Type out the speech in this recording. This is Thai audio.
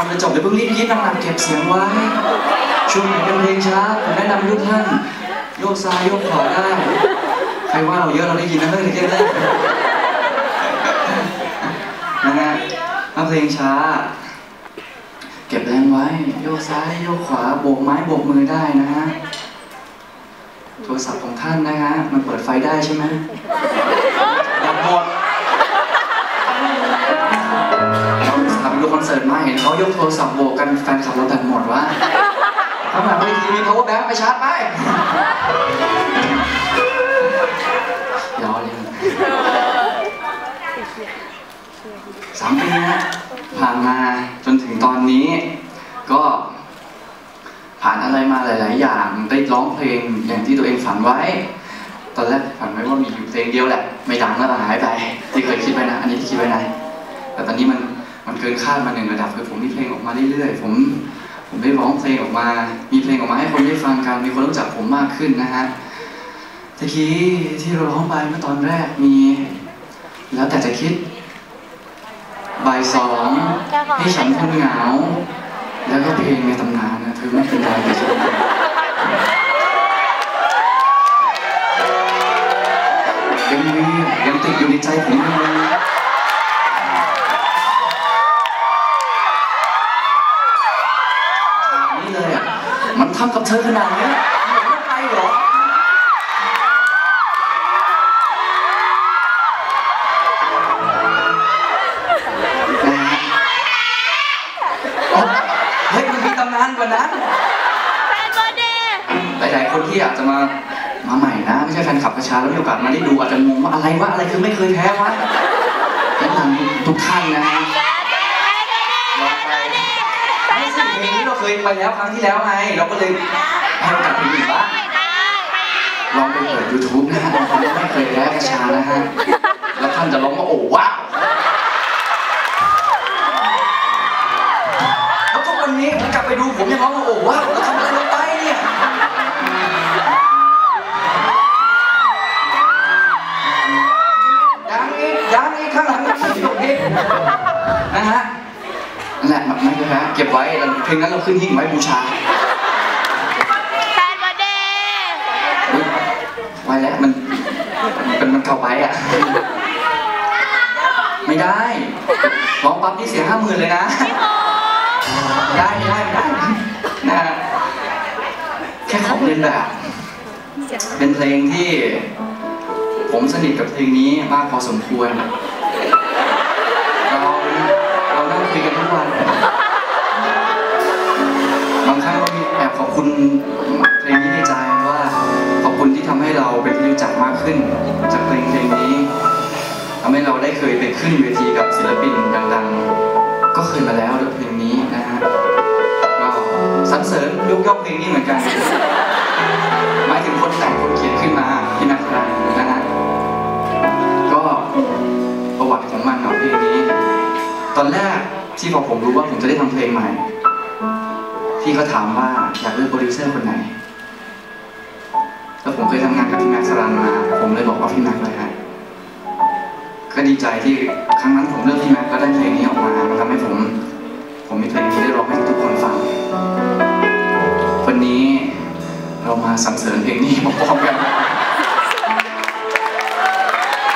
ก่อนจะจบเดี๋ยวเพิ่งรีบคิดหนักๆเก็บเสียงไว้ ช่วงไหนเป็นเพลงช้าผมแนะนำทุกท่านโยกซ้ายโยกขวาได้ ใครว่าเราเยอะเราได้ยินนะเฮ้ยเก่งเลยนะฮะถ้าเพลงช้า เก็บแรงไว้ โยกซ้ายโยกขวาโบกไม้โบกมือได้นะฮะโทรศัพท์ของท่านนะฮะมันเปิดไฟได้ใช่ไหม เห็นเขายกโทรศัพท์โบกกันแฟนคลับเราดับหมดวะข้างหลังเวทีมี power bank ไปชาร์จไปล้อเล่นสามปีนะผ่านมาจนถึงตอนนี้ ก็ผ่านอะไรมาหลาย ๆ อย่างได้ร้องเพลงอย่างที่ตัวเองฝันไว้ ตอนแรกฝันไว้ว่ามีอยู่เพลงเดียวแหละ ไม่ดังแล้วหายไปที่เคยคิดไว้นะ อันนี้ที่คิดไว้นะแต่ตอนนี้มัน มันเกินคาดมาหนึ่งระดับคือผมมีเพลงออกมาเรื่อยๆผมผมได้ร้องเพลงออกมา มีเพลงออกมาให้คนได้ฟังกัน มีคนรู้จักผมมากขึ้นนะฮะตะกี้ที่เราร้องไปเมื่อตอนแรกมี แล้วแต่จะคิดบ่ายสองให้ฉันคนเหงา แล้วก็เพลงในตำนานนะเธอไม่เป็นไรกับฉันยังมียังติดอยู่ในใจผมยังมีฉากนี้เลยอะ มัน ทำกับเธอขนาดนี้ผมไม่ไปหรอนะฮะอ๋อเฮ้ยมันมีตำนานกว่านั้นแฟนบอดี้หลายๆคนที่อาจจะมามาใหม่นะ ไม่ใช่แฟนคลับกระชาแล้วมีโอกาสมาได้ดูอาจจะงงว่าอะไรวะอะไรคือไม่เคยแพ้วะแนะนำทุกท่านนะฮะลองไปไม่ใช่ เพลงนี้เราเคยไปแล้วครั้งที่แล้วไง เราก็เลยให้โอกาสเพลงอื่นบ้างลองไปเปิด YouTube นะฮะบางคนก็ไม่เคยแพ้กระชานะฮะ แล้วท่านจะร้องว่าโอ้ว้าวแล้วทุกวันนี้กลับไปดูผมยังร้องว่าโอ้ว้าวแล้วทำอะไรลงไปเนี่ยยังอีกยังอีกข้างหลังอีกตรงนี้นะฮะ นั่นแหละไม่เป็นไรฮะเก็บไว้แล้วเพลงนั้นเราขึ้นหิ้งไว้บูชาแฟนบอดี้อุ๊ยไว้แล้วมันมันเป็นมันเก่าไปอะ ไม่ได้ร้องปั๊บนี่เสียห้าหมื่นเลยนะ ได้ไม่ได้ไม่ได้นะฮะแค่ของเล่นแบบเป็นเพลงที่ผมสนิทกับเพลงนี้มากพอสมควร คุณเพลงนี้ในใจว่าขอบคุณที่ทำให้เราเป็นที่รู้จักมากขึ้น จากเพลงเพลงนี้ทำให้เราได้เคยไปขึ้นเวทีกับศิลปินดังๆ ก็เคยมาแล้วด้วยเพลงนี้นะฮะก็สรรเสริญยกย่องเพลงนี้เหมือนกันหมายถึงคนแต่งคนเขียนขึ้นมาพี่นักรันนะฮะก็ประวัติของมันของเพลงนี้ ตอนแรกที่พอผมรู้ว่าผมจะได้ทำเพลงใหม่ ที่เขาถามว่าอยากเลือกโปรดิวเซอร์คนไหน แล้วผมเคยทำงานกับพี่แม็กซ์สรันมา ผมเลยบอกว่าพี่แม็กซ์เลยฮะก็ดีใจที่ครั้งนั้นผมเลือกพี่แม็กซ์ก็ได้เพลงนี้ออกมามันทำให้ผม ผมมีเพลงที่ได้ร้องให้ทุกคนฟัง วันนี้เรามาสรรเสริญเพลงนี้พร้อมกัน